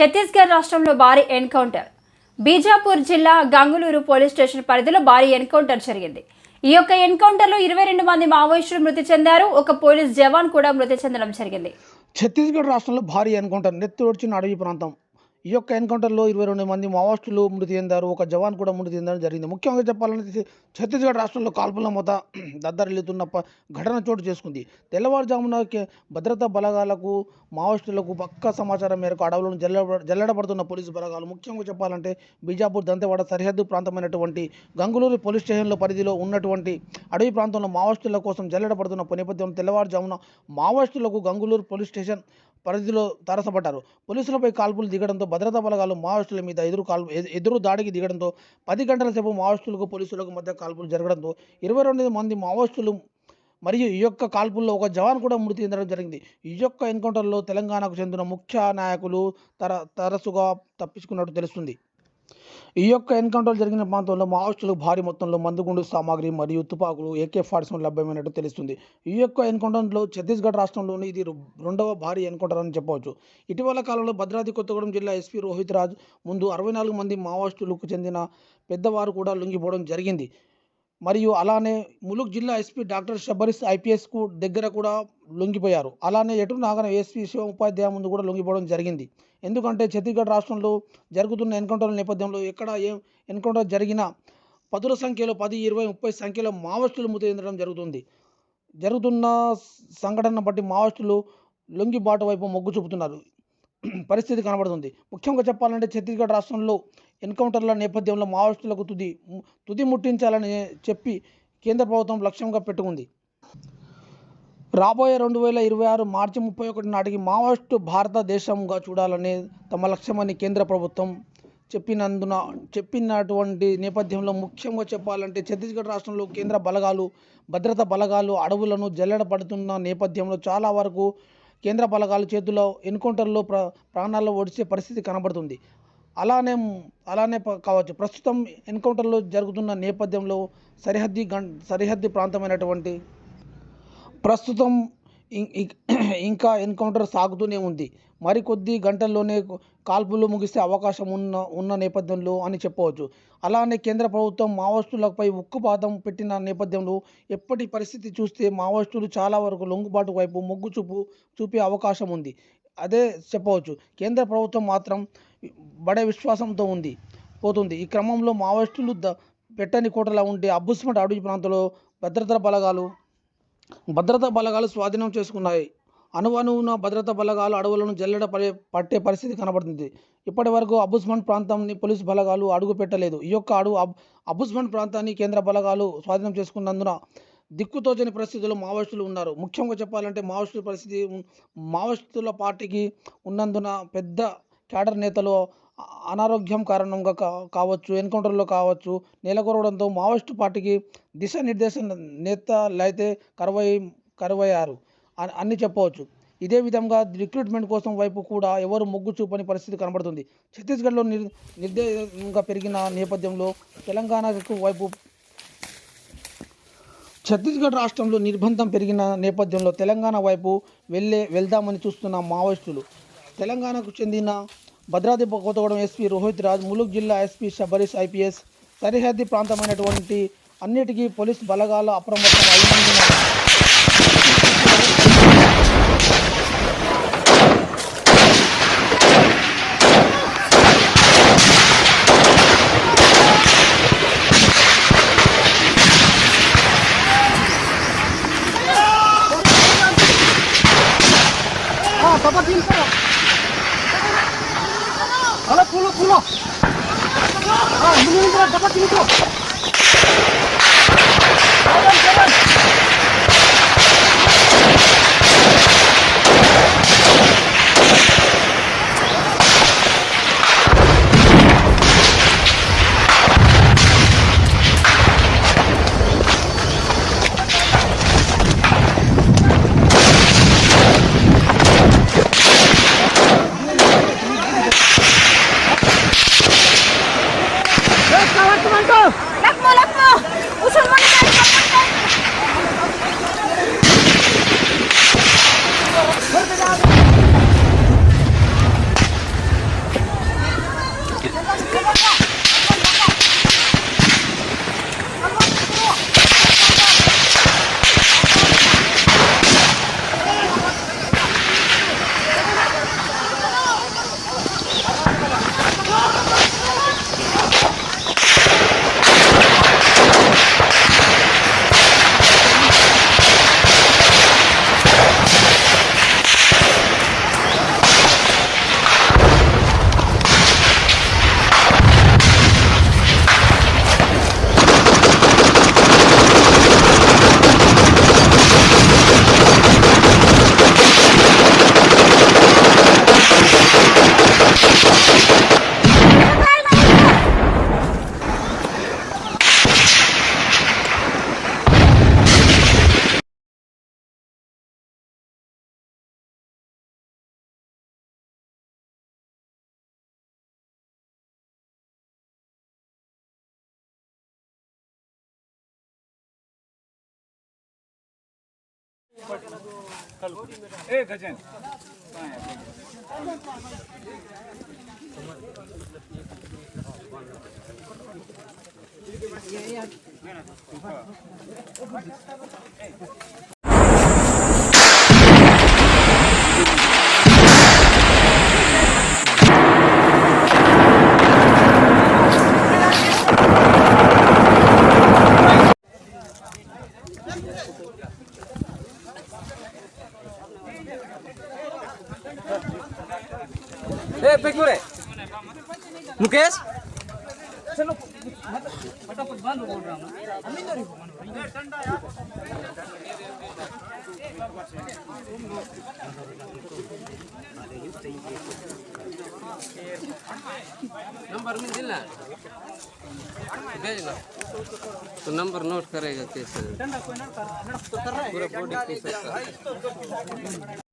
ఛత్తీస్గఢ్ రాష్ట్రంలో భారీ ఎన్కౌంటర్. బీజాపూర్ జిల్లా గంగులూరు పోలీస్ స్టేషన్ పరిధిలో భారీ ఎన్కౌంటర్ జరిగింది. ఈ యొక్క ఎన్కౌంటర్లో ఇరవై రెండు మంది మావోయిస్టులు మృతి చెందారు. ఒక పోలీస్ జవాన్ కూడా మృతి చెందడం జరిగింది. ఛత్తీస్గఢ్ రాష్ట్రంలో భారీ ఎన్కౌంటర్ నెత్తుడొచ్చిన అడవి ప్రాంతం. ఈ యొక్క ఎన్కౌంటర్లో ఇరవై రెండు మంది మావోయిస్టులు మృతి చెందారు ఒక జవాన్ కూడా మృతి చెందడం జరిగింది. ముఖ్యంగా చెప్పాలంటే ఛత్తీస్గఢ్ రాష్ట్రంలో కాల్పుల మొత దద్దరిల్లుతున్న ఘటన చోటు చేసుకుంది. తెల్లవారుజామున భద్రతా బలగాలకు మావోయిస్టులకు పక్క సమాచారం మేరకు అడవులను జల్ల జల్లడపడుతున్న పోలీసు బలగాలు ముఖ్యంగా చెప్పాలంటే బీజాపూర్ దంతెవాడ సరిహద్దు ప్రాంతమైనటువంటి గంగులూరు పోలీస్ స్టేషన్లో పరిధిలో ఉన్నటువంటి అడవి ప్రాంతంలో మావోయిస్టుల కోసం జల్లెడపడుతున్న నేపథ్యంలో తెల్లవారుజామున మావోయిస్టులకు గంగులూరు పోలీస్ స్టేషన్ పరిధిలో తారసపడ్డారు. పోలీసులపై కాల్పులు దిగడంతో భద్రతా బలగాలు మావోయిస్టుల మీద ఎదురు కాల్ ఎదురు దాడికి దిగడంతో పది గంటల సేపు మావోయిస్టులకు పోలీసులకు మధ్య కాల్పులు జరగడంతో ఇరవై రెండు మంది మావోయిస్టులు మరియు ఈ యొక్క కాల్పుల్లో ఒక జవాన్ కూడా మృతి చెందడం జరిగింది. ఈ యొక్క ఎన్కౌంటర్లో తెలంగాణకు చెందిన ముఖ్య నాయకులు తర తరచుగా తప్పించుకున్నట్టు తెలుస్తుంది. ఈ యొక్క ఎన్కౌంటర్ జరిగిన ప్రాంతంలో మావోయిస్టులు భారీ మొత్తంలో మందుగుండు సామాగ్రి మరియు తుపాకులు ఏకే ఫార్టీ లభ్యమైనట్టు తెలుస్తుంది. ఈ యొక్క ఎన్కౌంటర్లో ఛత్తీస్గఢ్ రాష్ట్రంలోని ఇది రెండవ భారీ ఎన్కౌంటర్ అని చెప్పవచ్చు. ఇటీవల కాలంలో భద్రాద్రి కొత్తగూడెం జిల్లా ఎస్పీ రోహిత్ రాజ్ ముందు అరవై నాలుగు మంది మావోయిస్టులకు చెందిన పెద్దవారు కూడా లొంగిపోవడం జరిగింది. మరియు అలానే ములుగ్ జిల్లా ఎస్పీ డాక్టర్ షబరిస్ ఐపీఎస్కు దగ్గర కూడా లొంగిపోయారు. అలానే ఎటు నాగన ఎస్పీ శివ ఉపాధ్యాయ ముందు కూడా లొంగిపోవడం జరిగింది. ఎందుకంటే ఛత్తీస్గఢ్ రాష్ట్రంలో జరుగుతున్న ఎన్కౌంటర్ల నేపథ్యంలో ఎక్కడ ఏ ఎన్కౌంటర్ జరిగినా పదుల సంఖ్యలో పది ఇరవై ముప్పై సంఖ్యలో మావోయిస్టులు మృతి జరుగుతుంది. జరుగుతున్న సంఘటన బట్టి మావోయిస్టులు లొంగిబాటు వైపు మొగ్గు చూపుతున్నారు. పరిస్థితి కనబడుతుంది. ముఖ్యంగా చెప్పాలంటే ఛత్తీస్గఢ్ రాష్ట్రంలో ఎన్కౌంటర్ల నేపథ్యంలో మావోయిస్టులకు తుది తుది ముట్టించాలని చెప్పి కేంద్ర ప్రభుత్వం లక్ష్యంగా పెట్టుకుంది. రాబోయే రెండు వేల ఇరవై ఆరు మార్చి ముప్పై ఒకటి నాటికి మావోయిస్టు భారతదేశంగా చూడాలనే తమ లక్ష్యమని కేంద్ర ప్రభుత్వం చెప్పినందున చెప్పినటువంటి నేపథ్యంలో ముఖ్యంగా చెప్పాలంటే ఛత్తీస్గఢ్ రాష్ట్రంలో కేంద్ర బలగాలు భద్రతా బలగాలు అడవులను జల్లెడ పడుతున్న నేపథ్యంలో చాలా వరకు కేంద్ర బలగాల చేతిలో ఎన్కౌంటర్లో ప్ర ప్రాణాలు ఒడిచే పరిస్థితి కనబడుతుంది. అలానే అలానే కావచ్చు. ప్రస్తుతం ఎన్కౌంటర్లో జరుగుతున్న నేపథ్యంలో సరిహద్దు గం సరిహద్దు ప్రాంతమైనటువంటి ప్రస్తుతం ఇంకా ఎన్కౌంటర్ సాగుతూనే ఉంది. మరికొద్ది గంటల్లోనే కాల్పులు ముగిసే అవకాశం ఉన్న ఉన్న నేపథ్యంలో అని చెప్పవచ్చు. అలానే కేంద్ర ప్రభుత్వం మావోయిస్టులపై ఉక్కుపాతం పెట్టిన నేపథ్యంలో ఎప్పటి పరిస్థితి చూస్తే మావోయిస్టులు చాలా వరకు లొంగుబాటు వైపు మొగ్గు చూపు చూపే అవకాశం ఉంది. అదే చెప్పవచ్చు. కేంద్ర ప్రభుత్వం మాత్రం బడే విశ్వాసంతో ఉంది పోతుంది. ఈ క్రమంలో మావోయిస్టులు ద పెట్టని కోటలా ఉంటే అబ్బుస్మట్ అడవి ప్రాంతంలో భద్రతా బలగాలు భద్రతా బలగాలు స్వాధీనం చేసుకున్నాయి. అణువణువున భద్రతా బలగాలు అడవులను జల్లెడ పడే పట్టే పరిస్థితి కనబడుతుంది. ఇప్పటి వరకు అబుస్మన్ ప్రాంతాన్ని పోలీసు బలగాలు అడుగు పెట్టలేదు ఈ యొక్క అడుగు అబ్ అబుస్మన్ ప్రాంతాన్ని కేంద్ర బలగాలు స్వాధీనం చేసుకున్నందున దిక్కుతోచని పరిస్థితుల్లో మావోయిస్టులు ఉన్నారు. ముఖ్యంగా చెప్పాలంటే మావోయిస్టుల పరిస్థితి మావోయిస్టుల పార్టీకి ఉన్నందున పెద్ద క్యాడర్ నేతలు అనారోగ్యం కారణంగా కా కావచ్చు ఎన్కౌంటర్లో కావచ్చు నెలకొరవడంతో మావోయిస్టు పార్టీకి దిశానిర్దేశం నేతలు అయితే కరువై కరువయ్యారు. అని అన్ని చెప్పవచ్చు. ఇదే విధంగా రిక్రూట్మెంట్ కోసం వైపు కూడా ఎవరు మొగ్గు చూపని పరిస్థితి కనబడుతుంది. ఛత్తీస్గఢ్లో నిర్ నిర్దేశంగా పెరిగిన నేపథ్యంలో తెలంగాణకు వైపు ఛత్తీస్గఢ్ రాష్ట్రంలో నిర్బంధం పెరిగిన నేపథ్యంలో తెలంగాణ వైపు వెళ్ళే వెళ్దామని చూస్తున్న మావోయిస్టులు. తెలంగాణకు చెందిన భద్రాద్రి కొత్తగూడెం ఎస్పీ రోహిత్ రాజ్ ములుగ్ జిల్లా ఎస్పీ శబరీష్ ఐపీఎస్ సరిహద్దు ప్రాంతమైనటువంటి అన్నిటికీ పోలీస్ బలగాలు అప్రమత్తం అయినందున 通了通了。啊你们这这个地主 Encore Lave-moi, ए गजन। ये यार मुकेश? नंबर भेजना तो नंबर नोट करेगा कैसे? पूरा बॉडी कैसे